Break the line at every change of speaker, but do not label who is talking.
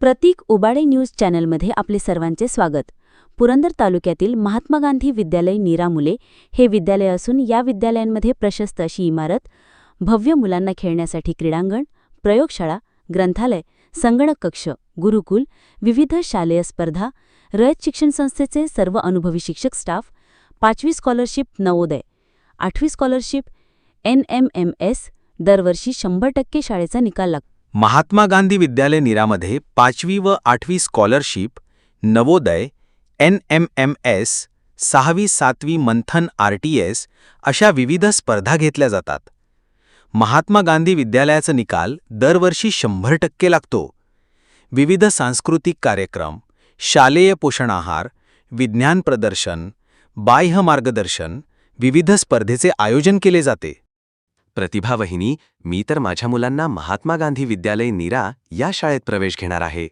प्रतीक Ubade news चॅनलमध्ये आपले सर्वांचे स्वागत. पुरंदर तालुक्यातील महात्मा गांधी विद्यालय निरामुले हे विद्यालय असून या विद्यालयांमध्ये प्रशस्त अशी इमारत भव्य मुलांना खेळण्यासाठी क्रीडांगण प्रयोगशाळा ग्रंथालय संगणक कक्ष गुरुकुल विविध शालेय स्पर्धा रयत शिक्षण संस्थेचे सर्व अनुभवी शिक्षक स्टाफ पाचवी स्कॉलरशिप नवोदय आठवी scholarship N M M S दरवर्षी शंभर टक्के शाळेचा निकाल लागतो.
महात्मा गांधी विद्यालय निरामध्ये पाचवी व आठवी scholarship Navodaya N M M S सहावी सातवी मंथन आर टी एस अशा विविध स्पर्धा घेतल्या जातात. महात्मा गांधी विद्यालयाचा निकाल दरवर्षी शंभर टक्के लागतो. विविध सांस्कृतिक कार्यक्रम शालेय पोषण आहार विज्ञान प्रदर्शन बाह्य मार्गदर्शन विविध स्पर्धेचे आयोजन केले जाते.
प्रतिभा वहिनी मी तर माझ्या मुलांना महात्मा गांधी विद्यालय नीरा या शाळेत प्रवेश घेणार आहे.